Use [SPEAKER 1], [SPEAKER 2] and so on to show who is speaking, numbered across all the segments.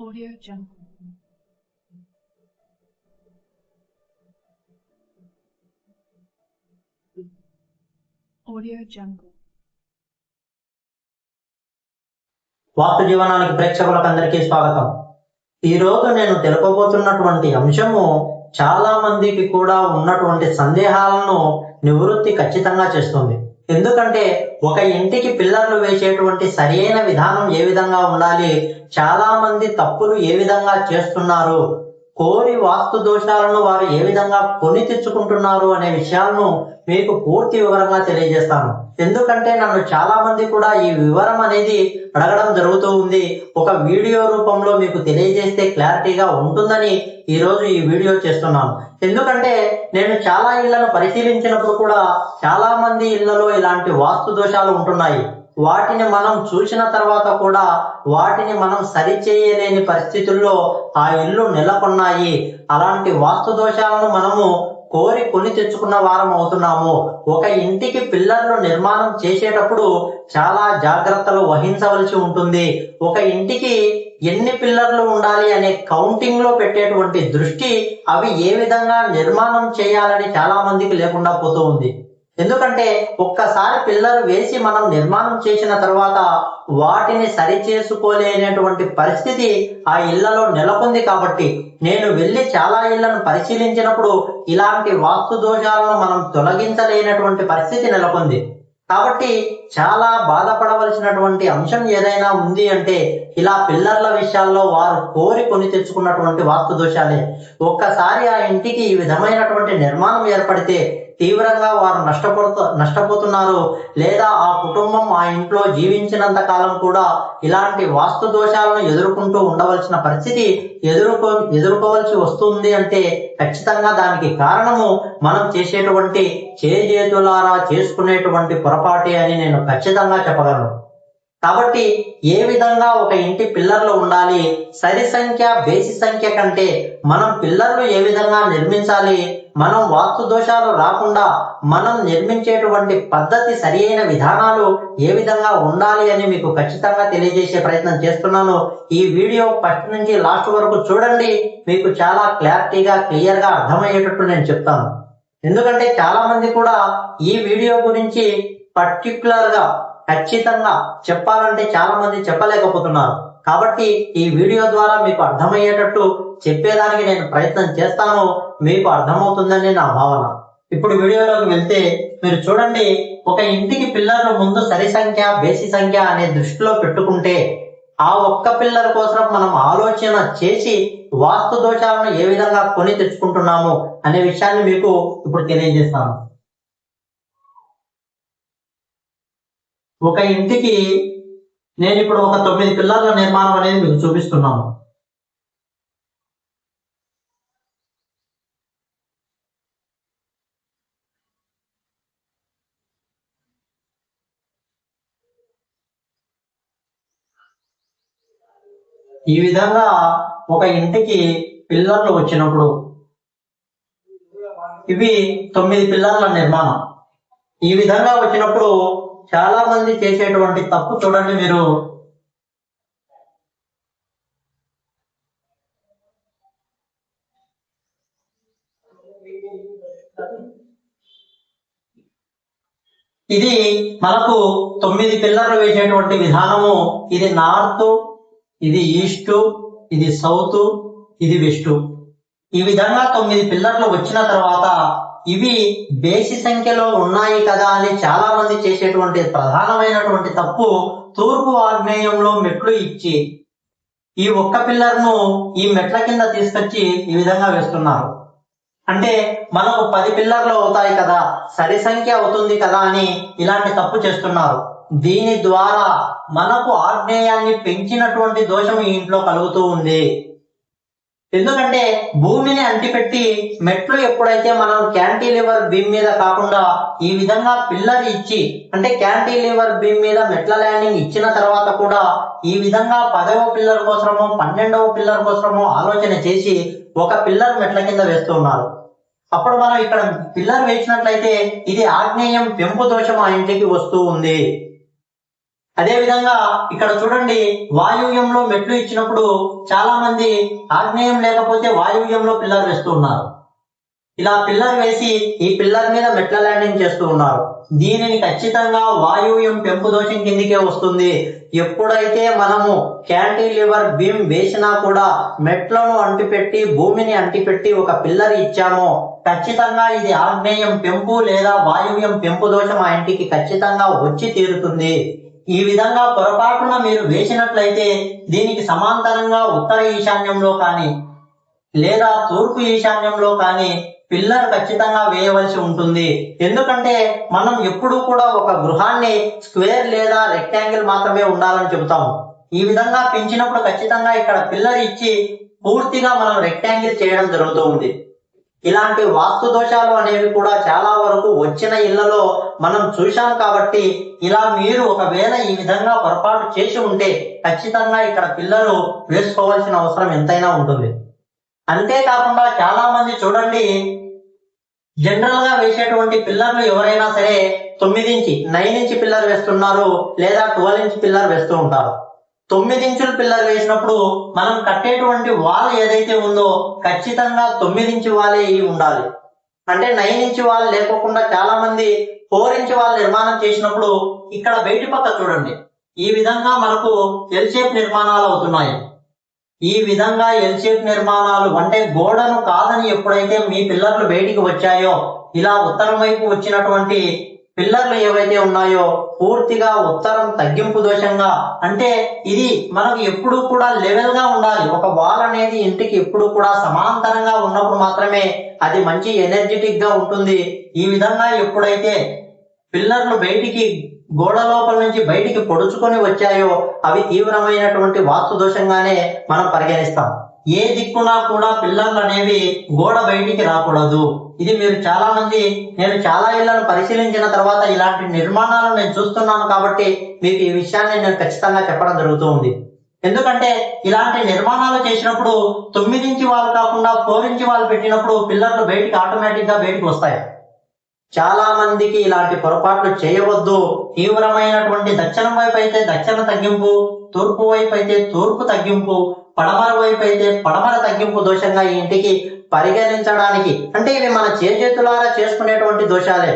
[SPEAKER 1] Audio Jungle. Audio Jungle.
[SPEAKER 2] వాస్తు జీవనానికి ప్రేక్షకులకు అందరికీ స్వాగతం ఈ రోజు నేను తెలుపబోతున్నటువంటి అంశము చాలా మందికి కూడా ఉన్నటువంటి సందేహాలను నివృత్తి ఖచ్చితంగా చేస్తుంది ఎందుకంటే ఒక ఇంటికి పిల్లర్లు వేసేటువంటి సరైన విధానం ఏ విధంగా ఉండాలి? చాలా మంది తప్పులు ఏ విధంగా చేస్తున్నారు? కోరి వాస్తు దోషాలను వారు ఏ విధంగా కొని తెచ్చుకుంటున్నారు అనే విషయాలను మీకు పూర్తి వివరంగా తెలియజేస్తాను. ఎందుకంటే నన్ను చాలా మంది కూడా ఈ వివరం అనేది అడగడం జరుగుతూ ఉంది. ఒక వీడియో రూపంలో మీకు తెలియజేస్తే క్లారిటీగా ఉంటుందని ఈరోజు ఈ వీడియో చేస్తున్నాను. ఎందుకంటే నేను చాలా ఇళ్ళను పరిశీలించినప్పుడు కూడా చాలా మంది ఇళ్ళలో ఇలాంటి వాస్తు దోషాలు ఉంటున్నాయి. వాటిని మనం చూసిన తర్వాత కూడా వాటిని మనం సరిచేయలేని పరిస్థితుల్లో ఆ ఇల్లు నెలకొన్నాయి. అలాంటి వాస్తు దోషాలను మనము కోరి కొని తెచ్చుకున్న వారం అవుతున్నాము. ఒక ఇంటికి పిల్లర్లు నిర్మాణం చేసేటప్పుడు చాలా జాగ్రత్తలు వహించవలసి ఉంటుంది. ఒక ఇంటికి ఎన్ని పిల్లర్లు ఉండాలి అనే కౌంటింగ్లో పెట్టేటువంటి దృష్టి అవి ఏ విధంగా నిర్మాణం చేయాలని చాలా మందికి లేకుండా పోతూ ఉంది. ఎందుకంటే ఒక్కసారి పిల్లర్ వేసి మనం నిర్మాణం చేసిన తర్వాత వాటిని సరి చేసుకోలేనటువంటి పరిస్థితి ఆ ఇళ్ళలో నెలకొంది కాబట్టి నేను వెళ్ళి చాలా ఇళ్ళను పరిశీలించినప్పుడు ఇలాంటి వాస్తు దోషాలను మనం తొలగించలేనటువంటి పరిస్థితి నెలకొంది. కాబట్టి చాలా బాధపడవలసినటువంటి అంశం ఏదైనా ఉంది అంటే ఇలా పిల్లర్ల విషయాల్లో వారు కోరి కొని తెచ్చుకున్నటువంటి వాస్తు దోషాలే. ఒక్కసారి ఆ ఇంటికి ఈ విధమైనటువంటి నిర్మాణం ఏర్పడితే తీవ్రంగా వారు నష్టపడుతూ నష్టపోతున్నారు. లేదా ఆ కుటుంబం ఆ ఇంట్లో జీవించినంత కాలం కూడా ఇలాంటి వాస్తు దోషాలను ఎదుర్కొంటూ ఉండవలసిన పరిస్థితి ఎదుర్కో ఎదుర్కోవలసి వస్తుంది అంటే ఖచ్చితంగా దానికి కారణము మనం చేసేటువంటి చేజేతులారా చేసుకునేటువంటి పొరపాటే అని నేను ఖచ్చితంగా చెప్పగలను. కాబట్టి ఏ విధంగా ఒక ఇంటి పిల్లర్లు ఉండాలి? సరి సంఖ్య బేసి సంఖ్య కంటే మనం పిల్లర్లు ఏ విధంగా నిర్మించాలి? మనం వాస్తు దోషాలు రాకుండా మనం నిర్మించేటువంటి పద్ధతి సరి అయిన విధానాలు ఏ విధంగా ఉండాలి అని మీకు ఖచ్చితంగా తెలియజేసే ప్రయత్నం చేస్తున్నాను. ఈ వీడియో ఫస్ట్ నుంచి లాస్ట్ వరకు చూడండి. మీకు చాలా క్లారిటీగా క్లియర్గా అర్థమయ్యేటట్టు నేను చెప్తాను. ఎందుకంటే చాలా మంది కూడా ఈ వీడియో గురించి పర్టికులర్గా ఖచ్చితంగా చెప్పాలంటే చాలా మంది చెప్పలేకపోతున్నారు. కాబట్టి ఈ వీడియో ద్వారా మీకు అర్థమయ్యేటట్టు చెప్పేదానికి నేను ప్రయత్నం చేస్తాను. మీకు అర్థమవుతుందని నా భావన. ఇప్పుడు వీడియోలోకి వెళ్తే మీరు చూడండి ఒక ఇంటికి పిల్లర్లు ముందు సరి సంఖ్య బేసి సంఖ్య అనే దృష్టిలో పెట్టుకుంటే ఆ ఒక్క పిల్లర్ కోసం మనం ఆలోచన చేసి వాస్తు దోషాలను ఏ విధంగా కొని తెచ్చుకుంటున్నాము అనే విషయాన్ని మీకు ఇప్పుడు తెలియజేస్తాను. ఒక ఇంటికి నేను ఇప్పుడు ఒక తొమ్మిది పిల్లర్ల నిర్మాణం అనేది మీకు చూపిస్తున్నాను. ఈ విధంగా ఒక ఇంటికి పిల్లర్లు వచ్చినప్పుడు ఇవి తొమ్మిది పిల్లర్ల నిర్మాణం. ఈ విధంగా వచ్చినప్పుడు చాలా మంది చేసేటువంటి తప్పు చూడండి మీరు. ఇది మనకు తొమ్మిది పిల్లర్లు వేసేటువంటి విధానము. ఇది నార్త్ ఇది ఈస్ట్ ఇది సౌత్ ఇది వెస్ట్. ఈ విధంగా తొమ్మిది పిల్లర్లు వచ్చిన తర్వాత ఇవి బేసి సంఖ్యలో ఉన్నాయి కదా అని చాలా మంది చేసేటువంటి ప్రధానమైనటువంటి తప్పు తూర్పు ఆగ్నేయంలో మెట్లు ఇచ్చి ఈ ఒక్క పిల్లర్ను ఈ మెట్ల కింద తీసుకొచ్చి ఈ విధంగా వేస్తున్నారు. అంటే మనకు పది పిల్లర్లు అవుతాయి కదా సరి సంఖ్య అవుతుంది కదా అని ఇలాంటి తప్పు చేస్తున్నారు. దీని ద్వారా మనకు ఆగ్నేయాన్ని పెంచినటువంటి దోషం ఈ ఇంట్లో కలుగుతూ ఉంది. ఎందుకంటే భూమిని అంటిపెట్టి మెట్లు ఎప్పుడైతే మనం క్యాంటీలివర్ బీమ్ మీద కాకుండా ఈ విధంగా పిల్లర్ ఇచ్చి అంటే క్యాంటీలివర్ బీమ్ మీద మెట్ల ల్యాండింగ్ ఇచ్చిన తర్వాత కూడా ఈ విధంగా పదవ పిల్లర్ కోసము పన్నెండవ పిల్లర్ కోసమో ఆలోచన చేసి ఒక పిల్లర్ మెట్ల కింద వేస్తున్నారు అప్పుడు మనం ఇక్కడ పిల్లర్ వేసినట్లయితే ఇది ఆగ్నేయం పెంపు దోషం ఆ ఇంటికి వస్తూ ఉంది. అదే విధంగా ఇక్కడ చూడండి వాయువ్యంలో మెట్లు ఇచ్చినప్పుడు చాలా మంది ఆగ్నేయం లేకపోతే వాయువ్యంలో పిల్లర్ వేస్తూ ఉన్నారు. ఇలా పిల్లర్ వేసి ఈ పిల్లర్ మీద మెట్ల ల్యాండింగ్ చేస్తూ ఉన్నారు. దీనిని ఖచ్చితంగా వాయువ్యం పెంపు దోషం కిందికే వస్తుంది. ఎప్పుడైతే మనము క్యాంటిలివర్ బీమ్ వేసినా కూడా మెట్లను అంటిపెట్టి భూమిని అంటిపెట్టి ఒక పిల్లర్ ఇచ్చామో ఖచ్చితంగా ఇది ఆగ్నేయం పెంపు లేదా వాయువ్యం పెంపు దోషం ఆ ఇంటికి ఖచ్చితంగా వచ్చి తీరుతుంది. ఈ విధంగా పొరపాటున మీరు వేసినట్లయితే దీనికి సమాంతరంగా ఉత్తర ఈశాన్యంలో కానీ లేదా తూర్పు ఈశాన్యంలో కానీ పిల్లర్ ఖచ్చితంగా వేయవలసి ఉంటుంది. ఎందుకంటే మనం ఎప్పుడూ కూడా ఒక గృహాన్ని స్క్వేర్ లేదా రెక్టాంగిల్ మాత్రమే ఉండాలని చెబుతాం ఈ విధంగా పెంచినప్పుడు ఖచ్చితంగా ఇక్కడ పిల్లర్ ఇచ్చి పూర్తిగా మనం రెక్టాంగిల్ చేయడం జరుగుతూ ఉంది. ఇలాంటి వాస్తు దోషాలు అనేవి కూడా చాలా వరకు వచ్చిన ఇళ్ళలో మనం చూశాం కాబట్టి ఇలా మీరు ఒకవేళ ఈ విధంగా పొరపాటు చేసి ఉంటే ఖచ్చితంగా ఇక్కడ పిల్లలు వేసుకోవాల్సిన అవసరం ఎంతైనా ఉంటుంది. అంతేకాకుండా చాలా మంది చూడండి జనరల్గా వేసేటువంటి పిల్లర్లు ఎవరైనా సరే తొమ్మిది ఇంచి నైన్ ఇంచ్ పిల్లర్ వేస్తున్నారు లేదా ట్వెల్వ్ ఇంచ్ పిల్లర్ వేస్తూ ఉంటారు. తొమ్మిది ఇంచుల పిల్లర్ వేసినప్పుడు మనం కట్టేటువంటి వాల్ ఏదైతే ఉందో ఖచ్చితంగా తొమ్మిది ఇంచు వాలే ఉండాలి. అంటే నైన్ ఇంచు వాల్ లేకోకుండా చాలా మంది ఫోర్ ఇంచు వాల్ నిర్మాణం చేసినప్పుడు ఇక్కడ బయటి పక్క చూడండి. ఈ విధంగా మనకు ఎల్ షేప్ నిర్మాణాలు అవుతున్నాయి. ఈ విధంగా ఎల్ షేప్ నిర్మాణాలు అంటే గోడను కాదని ఎప్పుడైతే మీ పిల్లర్లు బయటికి వచ్చాయో ఇలా ఉత్తరం వైపు వచ్చినటువంటి పిల్లర్లు ఏవైతే ఉన్నాయో పూర్తిగా ఉత్తరం తగ్గింపు దోషంగా అంటే ఇది మనకు ఎప్పుడూ కూడా లెవెల్గా ఉండాలి. ఒక వాల్ అనేది ఇంటికి ఎప్పుడు కూడా సమాంతరంగా ఉన్నప్పుడు మాత్రమే అది మంచి ఎనర్జెటిక్గా ఉంటుంది. ఈ విధంగా ఎప్పుడైతే పిల్లర్లు బయటికి గోడ లోపల నుంచి బయటికి పొడుచుకొని వచ్చాయో అవి తీవ్రమైనటువంటి వాస్తు దోషంగానే మనం పరిగణిస్తాం. ఏ దిక్కునా కూడా పిల్లర్లు అనేవి గోడ బయటికి రాకూడదు. ఇది మీరు చాలా మంది నేను చాలా ఇళ్ళను పరిశీలించిన తర్వాత ఇలాంటి నిర్మాణాలు నేను చూస్తున్నాను కాబట్టి మీకు ఈ విషయాన్ని నేను ఖచ్చితంగా చెప్పడం జరుగుతూ ఉంది. ఎందుకంటే ఇలాంటి నిర్మాణాలు చేసినప్పుడు తొమ్మిదించి వాళ్ళు కాకుండా ఫోర్ ఇంచి వాళ్ళు పెట్టినప్పుడు పిల్లర్లు బయటికి ఆటోమేటిక్గా బయటికి వస్తాయి. చాలా మందికి ఇలాంటి పొరపాట్లు చేయవద్దు. తీవ్రమైనటువంటి దక్షిణం వైపు అయితే దక్షిణ తగ్గింపు తూర్పు వైపు అయితే తూర్పు తగ్గింపు పడమర వైపు అయితే పడమర తగ్గింపు దోషంగా ఈ ఇంటికి పరిగణించడానికి. అంటే ఇవి మన చేతులారా చేసుకునేటువంటి దోషాలే.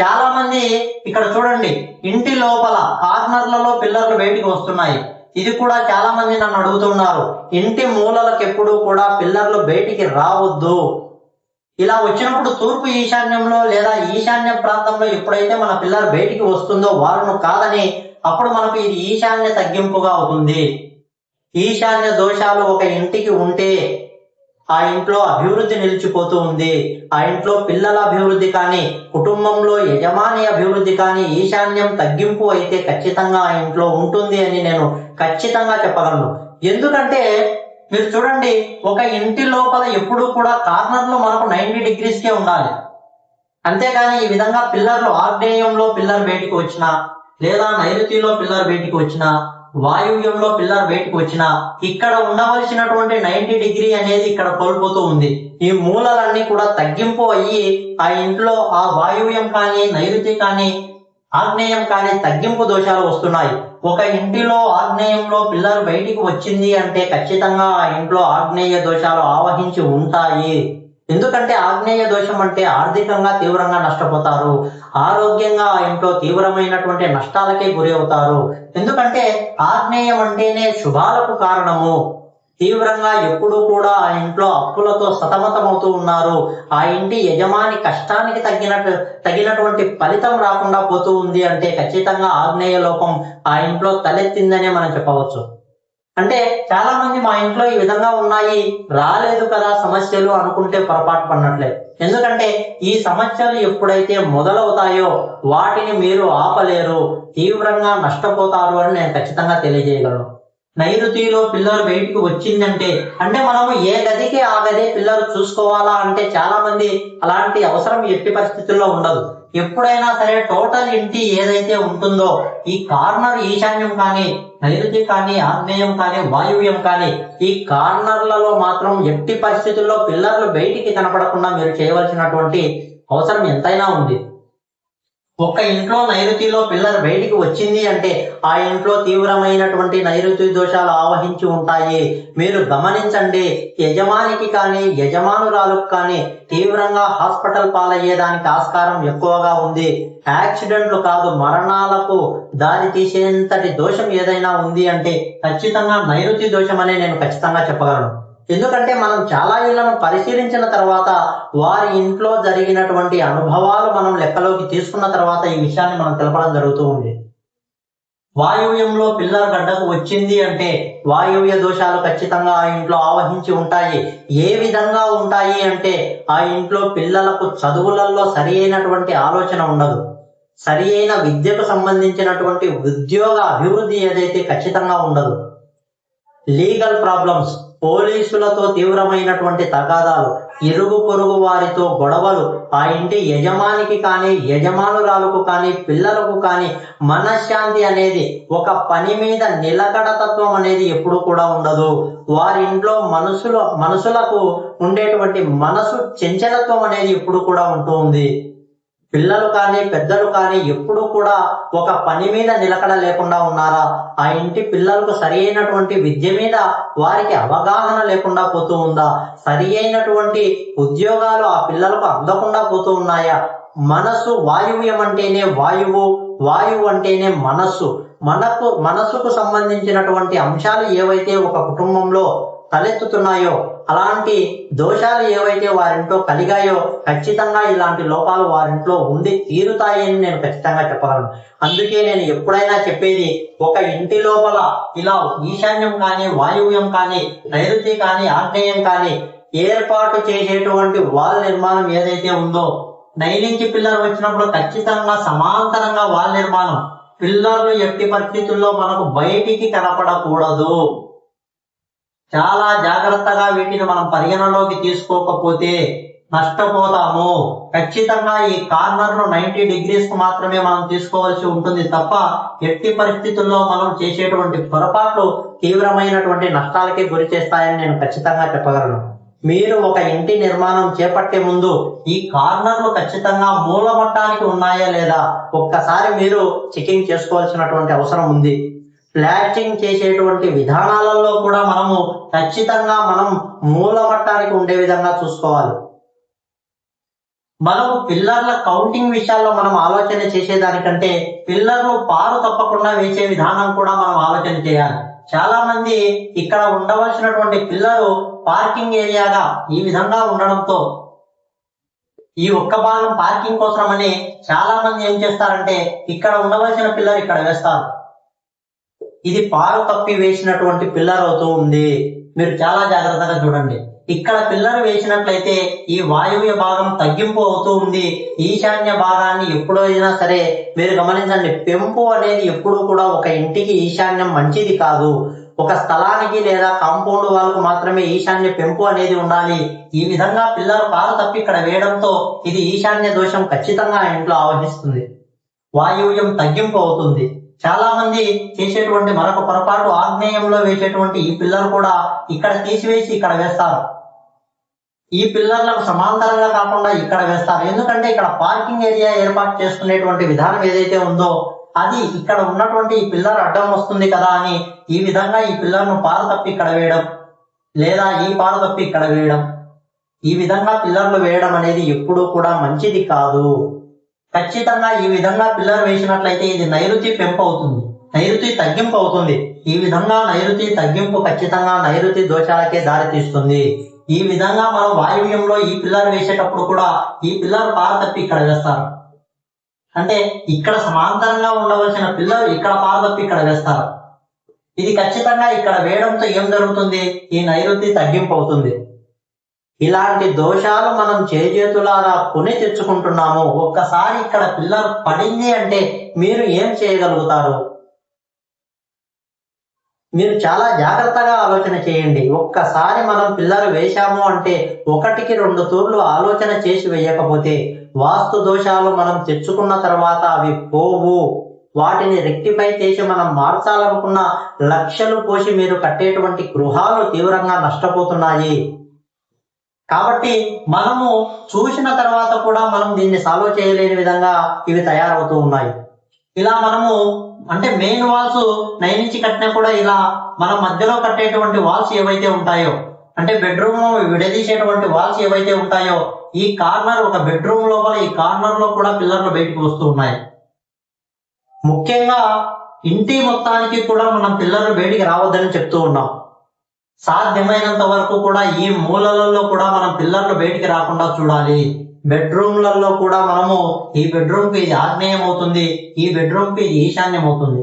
[SPEAKER 2] చాలా మంది ఇక్కడ చూడండి ఇంటి లోపల కార్నర్లలో పిల్లర్లు బయటికి వస్తున్నాయి. ఇది కూడా చాలా మంది నన్ను అడుగుతున్నారు. ఇంటి మూలలకు ఎప్పుడు కూడా పిల్లర్లు బయటికి రావద్దు. ఇలా వచ్చినప్పుడు తూర్పు ఈశాన్యంలో లేదా ఈశాన్య ప్రాంతంలో ఎప్పుడైతే మన పిల్లలు బయటికి వస్తుందో వాళ్ళను కాదని అప్పుడు మనకు ఇది ఈశాన్య తగ్గింపుగా అవుతుంది. ఈశాన్య దోషాలు ఒక ఇంటికి ఉంటే ఆ ఇంట్లో అభివృద్ధి నిలిచిపోతూ ఉంది. ఆ ఇంట్లో పిల్లల అభివృద్ధి కానీ కుటుంబంలో యజమాని అభివృద్ధి కానీ ఈశాన్యం తగ్గింపు అయితే ఖచ్చితంగా ఆ ఇంట్లో ఉంటుంది అని నేను ఖచ్చితంగా చెప్పగలను. ఎందుకంటే మీరు చూడండి ఒక ఇంటి లోపల ఎప్పుడూ కూడా కార్నర్లు మనకు నైన్టీ డిగ్రీస్ కే ఉండాలి. అంతేగాని ఈ విధంగా పిల్లర్లు ఆగ్నేయంలో పిల్లర్ బయటికి వచ్చినా లేదా నైరుతిలో పిల్లర్ బయటికి వచ్చినా వాయువ్యంలో పిల్లర్ బయటకు వచ్చినా ఇక్కడ ఉండవలసినటువంటి నైన్టీ డిగ్రీ అనేది ఇక్కడ కోల్పోతూ ఉంది. ఈ మూలలన్నీ కూడా తగ్గింపు అయ్యి ఆ ఇంట్లో ఆ వాయువ్యం కానీ నైరుతి కానీ ఆగ్నేయం కానీ తగ్గింపు దోషాలు వస్తున్నాయి. ఒక ఇంటిలో ఆగ్నేయంలో పిల్లలు బయటికి వచ్చింది అంటే ఖచ్చితంగా ఆ ఇంట్లో ఆగ్నేయ దోషాలు ఆవహించి ఉంటాయి. ఎందుకంటే ఆగ్నేయ దోషం అంటే ఆర్థికంగా తీవ్రంగా నష్టపోతారు. ఆరోగ్యంగా ఆ ఇంట్లో తీవ్రమైనటువంటి నష్టాలకే గురి అవుతారు ఎందుకంటే ఆగ్నేయం అంటేనే శుభాలకు కారణము. తీవ్రంగా ఎప్పుడూ కూడా ఆ ఇంట్లో అప్పులతో సతమతమవుతూ ఉన్నారు. ఆ ఇంటి యజమాని కష్టానికి తగినట్టు తగినటువంటి ఫలితం రాకుండా పోతూ ఉంది అంటే ఖచ్చితంగా ఆగ్నేయ లోపం ఆ ఇంట్లో తలెత్తిందనే మనం చెప్పవచ్చు. అంటే చాలా మంది మా ఇంట్లో ఈ విధంగా ఉన్నాయి రాలేదు కదా సమస్యలు అనుకుంటే పొరపాటు పడినట్లే ఎందుకంటే ఈ సమస్యలు ఎప్పుడైతే మొదలవుతాయో వాటిని మీరు ఆపలేరు తీవ్రంగా నష్టపోతారు అని నేను ఖచ్చితంగా తెలియజేయగలను. నైరుతిలో పిల్లలు బయటికి వచ్చిందంటే అంటే మనము ఏ గదికి ఆ గదే పిల్లలు చూసుకోవాలా అంటే చాలా మంది అలాంటి అవసరం ఎట్టి పరిస్థితుల్లో ఉండదు. ఎప్పుడైనా సరే టోటల్ ఇంటి ఏదైతే ఉంటుందో ఈ కార్నర్ ఈశాన్యం కానీ నైరుతి కానీ ఆగ్నేయం కానీ వాయువ్యం కానీ ఈ కార్నర్లలో మాత్రం ఎట్టి పరిస్థితుల్లో పిల్లర్లు బయటికి కనపడకుండా మీరు చేయవలసినటువంటి అవసరం ఎంతైనా ఉంది. ఒక ఇంట్లో నైరుతిలో పిల్లర్ బయటికి వచ్చింది అంటే ఆ ఇంట్లో తీవ్రమైనటువంటి నైరుతి దోషాలు ఆవహించి ఉంటాయి. మీరు గమనించండి యజమానికి కానీ యజమానురాలకు కానీ తీవ్రంగా హాస్పిటల్ పాలయ్యేదానికి ఆస్కారం ఎక్కువగా ఉంది. యాక్సిడెంట్లు కాదు మరణాలకు దారి తీసేంతటి దోషం ఏదైనా ఉంది అంటే ఖచ్చితంగా నైరుతి దోషం అనే నేను ఖచ్చితంగా చెప్పగలను. ఎందుకంటే మనం చాలా ఇళ్ళను పరిశీలించిన తర్వాత వారి ఇంట్లో జరిగినటువంటి అనుభవాలు మనం లెక్కలోకి తీసుకున్న తర్వాత ఈ విషయాన్ని మనం తెలపడం జరుగుతూ ఉంది. వాయువ్యంలో పిల్లల గడ్డకు వచ్చింది అంటే వాయువ్య దోషాలు ఖచ్చితంగా ఆ ఇంట్లో ఆవహించి ఉంటాయి. ఏ విధంగా ఉంటాయి అంటే ఆ ఇంట్లో పిల్లలకు చదువులలో సరి అయినటువంటి ఆలోచన ఉండదు. సరి అయిన విద్యకు సంబంధించినటువంటి ఉద్యోగ అభివృద్ధి ఏదైతే ఖచ్చితంగా ఉండదు. లీగల్ ప్రాబ్లమ్స్ పోలీసులతో తీవ్రమైనటువంటి తగాదాలు ఇరుగు పొరుగు వారితో గొడవలు ఆ ఇంటి యజమానికి కానీ యజమానురాలకు కానీ పిల్లలకు కానీ మనశ్శాంతి అనేది ఒక పని మీద నిలకడతత్వం అనేది ఎప్పుడు కూడా ఉండదు. వారి ఇంట్లో మనసులో మనసులకు ఉండేటువంటి మనసు చెంచలత్వం అనేది ఎప్పుడు కూడా ఉంటూ ఉంది. పిల్లలు కానీ పెద్దలు కానీ ఎప్పుడు కూడా ఒక పని మీద నిలకడ లేకుండా ఉన్నారా? ఆ ఇంటి పిల్లలకు సరి అయినటువంటి విద్య మీద వారికి అవగాహన లేకుండా పోతూ ఉందా? సరి అయినటువంటి ఉద్యోగాలు ఆ పిల్లలకు అందకుండా పోతూ ఉన్నాయా? మనసు వాయువ్యం అంటేనే వాయువు వాయువు అంటేనే మనస్సు. మనకు మనసుకు సంబంధించినటువంటి అంశాలు ఏవైతే ఒక కుటుంబంలో తలెత్తుతున్నాయో అలాంటి దోషాలు ఏవైతే వారింట్లో కలిగాయో ఖచ్చితంగా ఇలాంటి లోపాలు వారింట్లో ఉండి తీరుతాయని నేను ఖచ్చితంగా చెప్పగలను. అందుకే నేను ఎప్పుడైనా చెప్పేది ఒక ఇంటి లోపల ఇలా ఈశాన్యం కానీ వాయువ్యం కానీ నైరుతి కానీ ఆగ్నేయం కానీ ఏర్పాటు చేసేటువంటి వాల్ నిర్మాణం ఏదైతే ఉందో నైలించి పిల్లర్ వచ్చినప్పుడు ఖచ్చితంగా సమాంతరంగా వాల్ నిర్మాణం. పిల్లర్లు ఎట్టి పరిస్థితుల్లో మనకు బయటికి కనపడకూడదు. చాలా జాగ్రత్తగా వీటిని మనం పరిగణలోకి తీసుకోకపోతే నష్టపోతాము. ఖచ్చితంగా ఈ కార్నర్లో నైన్టీ డిగ్రీస్కు మాత్రమే మనం తీసుకోవాల్సి ఉంటుంది తప్ప ఎట్టి పరిస్థితుల్లో మనం చేసేటువంటి పొరపాట్లు తీవ్రమైనటువంటి నష్టాలకి గురి చేస్తాయని నేను ఖచ్చితంగా చెప్పగలను. మీరు ఒక ఇంటి నిర్మాణం చేపట్టే ముందు ఈ కార్నర్లు ఖచ్చితంగా మూల మట్టానికి ఉన్నాయా లేదా ఒక్కసారి మీరు చెకింగ్ చేసుకోవాల్సినటువంటి అవసరం ఉంది. ప్లాస్టింగ్ చేసేటువంటి విధానాలలో కూడా మనము ఖచ్చితంగా మనం మూల మట్టానికి ఉండే విధంగా చూసుకోవాలి. మనం పిల్లర్ల కౌంటింగ్ విషయాల్లో మనం ఆలోచన చేసేదానికంటే పిల్లర్లు పారు తప్పకుండా వేసే విధానం కూడా మనం ఆలోచన చేయాలి. చాలా మంది ఇక్కడ ఉండవలసినటువంటి పిల్లలు పార్కింగ్ ఏరియాగా ఈ విధంగా ఉండడంతో ఈ ఒక్క భాగం పార్కింగ్ కోసమని చాలా మంది ఏం చేస్తారంటే ఇక్కడ ఉండవలసిన పిల్లలు ఇక్కడ వేస్తారు. ఇది పాలు తప్పి వేసినటువంటి పిల్లర్ అవుతూ ఉంది. మీరు చాలా జాగ్రత్తగా చూడండి. ఇక్కడ పిల్లర్ వేసినట్లయితే ఈ వాయువ్య భాగం తగ్గింపు అవుతూ ఉంది. ఈశాన్య భాగాన్ని ఎప్పుడైనా సరే మీరు గమనించండి. పెంపు అనేది ఎప్పుడు కూడా ఒక ఇంటికి ఈశాన్యం మంచిది కాదు. ఒక స్థలానికి లేదా కాంపౌండ్ వాళ్ళకు మాత్రమే ఈశాన్య పెంపు అనేది ఉండాలి. ఈ విధంగా పిల్లలు పాలు తప్పి ఇక్కడ వేయడంతో ఇది ఈశాన్య దోషం ఖచ్చితంగా ఇంట్లో ఆవహిస్తుంది. వాయువ్యం తగ్గింపు అవుతుంది. చాలా మంది చేసేటువంటి మరొక పొరపాటు ఆగ్నేయంలో వేసేటువంటి ఈ పిల్లర్ కూడా ఇక్కడ తీసివేసి ఇక్కడ వేస్తారు. ఈ పిల్లర్లకు సమాంతరంగా కాకుండా ఇక్కడ వేస్తారు. ఎందుకంటే ఇక్కడ పార్కింగ్ ఏరియా ఏర్పాటు చేసుకునేటువంటి విధానం ఏదైతే ఉందో అది ఇక్కడ ఉన్నటువంటి ఈ పిల్లర్ అడ్డం వస్తుంది కదా అని ఈ విధంగా ఈ పిల్లర్ను పాలు తప్పి ఇక్కడ వేయడం లేదా ఈ పాలు తప్పి ఇక్కడ వేయడం ఈ విధంగా పిల్లర్లు వేయడం అనేది ఎప్పుడూ కూడా మంచిది కాదు. ఖచ్చితంగా ఈ విధంగా పిల్లర్ వేసినట్లయితే ఇది నైరుతి పెంపు అవుతుంది. నైరుతి తగ్గింపు అవుతుంది. ఈ విధంగా నైరుతి తగ్గింపు ఖచ్చితంగా నైరుతి దోషాలకే దారి తీస్తుంది ఈ విధంగా మనం వాయువ్యంలో ఈ పిల్లర్ వేసేటప్పుడు కూడా ఈ పిల్లర్ పార తప్పి ఇక్కడ వేస్తారు. అంటే ఇక్కడ సమాంతరంగా ఉండవలసిన పిల్లర్ ఇక్కడ పార తప్పి ఇక్కడ వేస్తారు. ఇది ఖచ్చితంగా ఇక్కడ వేయడంతో ఏం జరుగుతుంది? ఈ నైరుతి తగ్గింపు అవుతుంది. ఇలాంటి దోషాలు మనం చేజేతులారా కొని తెచ్చుకుంటున్నాము ఒక్కసారి ఇక్కడ పిల్లర్ పడింది అంటే మీరు ఏం చేయగలుగుతారు? మీరు చాలా జాగ్రత్తగా ఆలోచన చేయండి. ఒక్కసారి మనం పిల్లలు వేశాము అంటే ఒకటికి రెండు తూర్లు ఆలోచన చేసి వేయకపోతే వాస్తు దోషాలు మనం తెచ్చుకున్న తర్వాత అవి పోవు. వాటిని రెక్టిఫై చేసి మనం మార్చాలనుకున్న లక్షలు పోసి మీరు కట్టేటువంటి గృహాలు తీవ్రంగా నష్టపోతున్నాయి. కాబట్టి మనము చూసిన తర్వాత కూడా మనం దీన్ని సాల్వ్ చేయలేని విధంగా ఇవి తయారవుతూ ఉన్నాయి. ఇలా మనము అంటే మెయిన్ వాల్స్ నైన్ ఇంచి కట్టినా కూడా ఇలా మనం మధ్యలో కట్టేటువంటి వాల్స్ ఏవైతే ఉంటాయో అంటే బెడ్రూమ్ విడదీసేటువంటి వాల్స్ ఏవైతే ఉంటాయో ఈ కార్నర్ ఒక బెడ్రూమ్ లోపల ఈ కార్నర్లో కూడా పిల్లర్లు బయటకు వస్తూ ఉన్నాయి. ముఖ్యంగా ఇంటి మొత్తానికి కూడా మనం పిల్లర్లు బయటికి రావద్దని చెప్తూ ఉన్నాం. సాధ్యమైనంత వరకు కూడా ఈ మూలలలో కూడా మనం పిల్లర్లు బయటికి రాకుండా చూడాలి. బెడ్రూమ్లలో కూడా మనము ఈ బెడ్రూమ్కి ఇది ఆగ్నేయం అవుతుంది ఈ బెడ్రూమ్కి ఇది ఈశాన్యం అవుతుంది.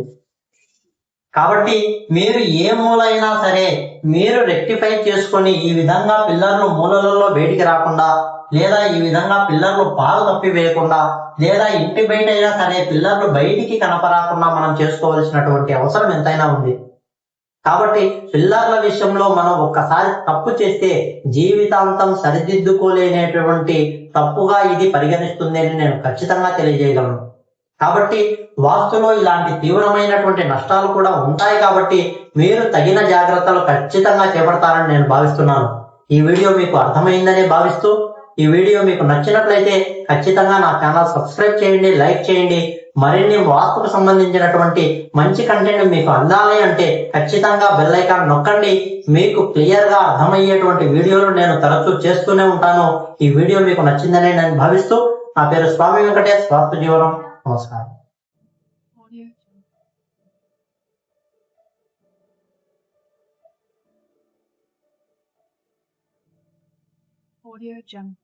[SPEAKER 2] కాబట్టి మీరు ఏ మూల అయినా సరే మీరు రెక్టిఫై చేసుకొని ఈ విధంగా పిల్లర్లు మూలలలో బయటికి రాకుండా లేదా ఈ విధంగా పిల్లర్లు పాలు తప్పి వేయకుండా లేదా ఇంటి బయట అయినా సరే పిల్లర్లు బయటికి కనపరాకుండా మనం చేసుకోవాల్సినటువంటి అవసరం ఎంతైనా ఉంది. కాబట్టి పిల్లర్ల విషయంలో మనం ఒక్కసారి తప్పు చేస్తే జీవితాంతం సరిదిద్దుకోలేనటువంటి తప్పుగా ఇది పరిగణిస్తుంది అని నేను ఖచ్చితంగా తెలియజేయగలను. కాబట్టి వాస్తులో ఇలాంటి తీవ్రమైనటువంటి నష్టాలు కూడా ఉంటాయి కాబట్టి మీరు తగిన జాగ్రత్తలు ఖచ్చితంగా చేపడతారని నేను భావిస్తున్నాను. ఈ వీడియో మీకు అర్థమైందని భావిస్తూ ఈ వీడియో మీకు నచ్చినట్లయితే ఖచ్చితంగా నా ఛానల్ సబ్స్క్రైబ్ చేయండి లైక్ చేయండి. మరిన్ని వాస్తుకు సంబంధించినటువంటి మంచి కంటెంట్ మీకు అందాలి అంటే ఖచ్చితంగా బెల్ ఐకాన్ నొక్కండి. మీకు క్లియర్గా అర్థమయ్యేటువంటి వీడియోలు నేను తరచూ చేస్తూనే ఉంటాను. ఈ వీడియో మీకు నచ్చిందని నేను భావిస్తూ నా పేరు స్వామి వెంకటేష్ వాస్తు జీవనం. నమస్కారం.
[SPEAKER 1] Audio Jungle.